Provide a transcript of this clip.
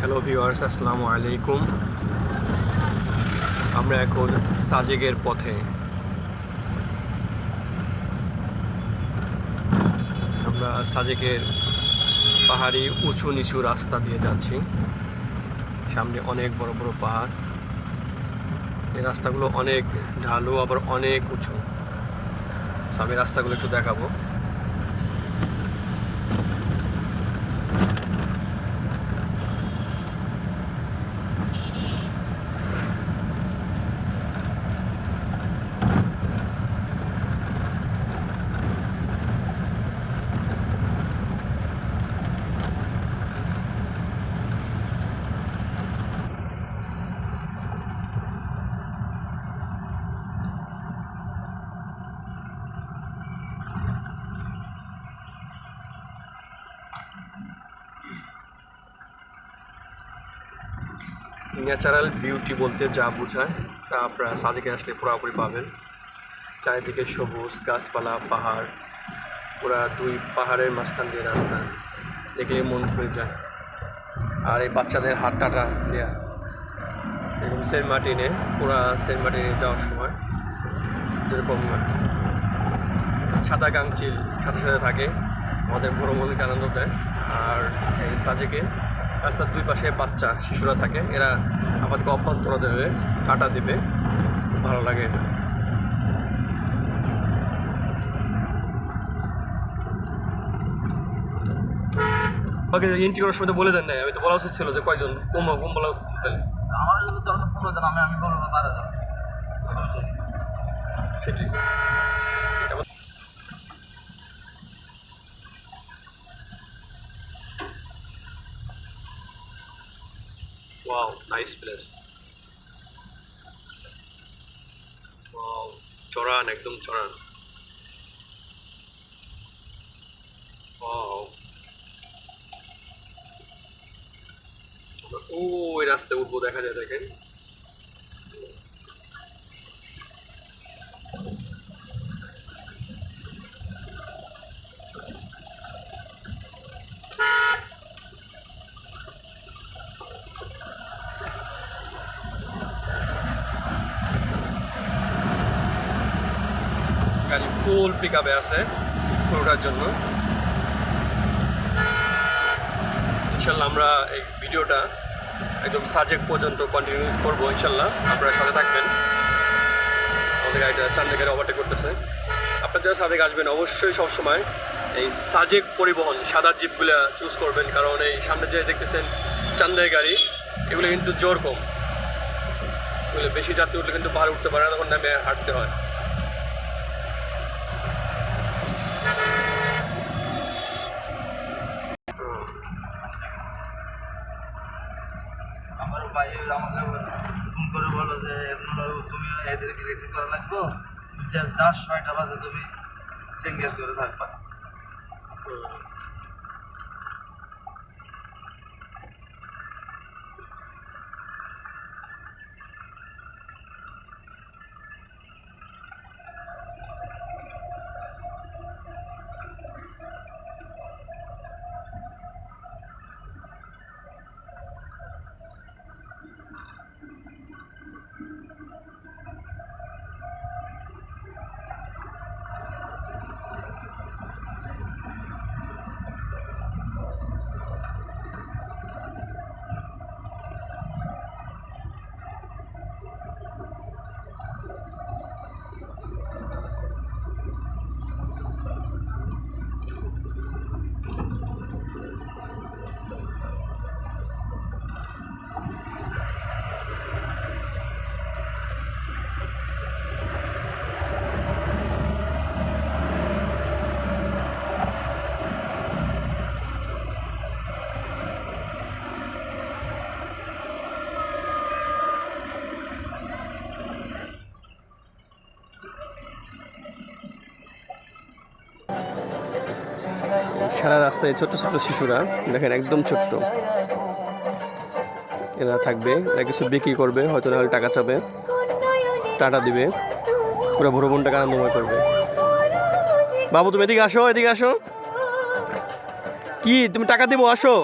Hello viewers আসসালামু আলাইকুম আমরা এখন সাজেকের পথে। আমরা সাজেকের পাহাড়ি উঁচু নিচু রাস্তা দিয়ে যাচ্ছি। সামনে অনেক বড় বড় পাহাড়। এই রাস্তাগুলো অনেক ঢালু, আবার অনেক উঁচু। আমি রাস্তাগুলো একটু দেখাবো। ন্যাচারাল বিউটি বলতে যা বোঝায়, তা আপনারা সাজেকে আসলে পুরোপুরি পাবেন। চারিদিকে সবুজ, গাছপালা, পাহাড়, পুরা দুই পাহাড়ের মাঝখান দিয়ে রাস্তা। দেখলে মন ভরে যায়। আর এই বাচ্চাদের হাতটাটা দেয়া। এরকম সেন্ট মার্টিনে, পুরা সেন্ট মার্টিনে যাওয়ার সময়। যেরকম সাদা গাংচিল সাথে সাথে থাকে, আমাদের ভ্রমণকে আনন্দ দেয়। আর এই সাজেকে রাস্তার দুই পাশে বাচ্চা শিশুরা থাকে এরা আমাদেরকে অভ্যন্তর দেবে কাটা দেবে। ভালো লাগে। এটা আমাকে এন্ট্রি করার সময় বলে দেন নাই আমি তো বলা উচিত ছিল যে কয়জন কম কম বলা উচিত ছিল তাহলে? আমার যদি ধরনের ফোন আমি আমি বলব বারো জন। সেটাই। ওয়াও নাইস প্লেস ওয়াও চড়ান একদম চড়ান ওয়াও ও ওই রাস্তায় উঠবো, দেখা যায়, দেখেন। গাড়ি ফুল পিক আপে আছে পুরোটার জন্য। ইনশাল্লাহ আমরা এই ভিডিওটা একদম সাজেক পর্যন্ত কন্টিনিউ করব, ইনশাল্লাহ। আপনারা সাথে থাকবেন। আমাদের গাড়িটা চান্দে গাড়ি ওভারটেক করতেছে। আপনার যারা সাজেক আসবেন, অবশ্যই সবসময় এই সাজেক পরিবহন, সাদা জিপগুলা চুজ করবেন। কারণ এই সামনে যে দেখতেছেন চান্দের গাড়ি, এগুলো কিন্তু জোর কম। এগুলো বেশি যাত্রী উঠলে কিন্তু পাহাড় উঠতে পারে না, তখন নামে হাঁটতে হয় আমার ভাই আমাকে ফোন করে বলো যে তুমি এদেরকে রিসিভ করা লাগবো? যার ছয়টা বাজে তুমি চেঙ্গেজ করে থাকবা। সারা রাস্তায় ছোট্ট ছোট্ট শিশুরা, দেখেন একদম ছোট্ট। এরা থাকবে, এরা কিছু বিক্রি করবে, হয়তো না হলে টাকা চাবে, টাটা দিবে। পুরো ভ্রমণটাকে আনন্দময় করবে। বাবু, তুমি এদিকে আসো এদিকে আসো। কি, তুমি টাকা দেবো, আসো।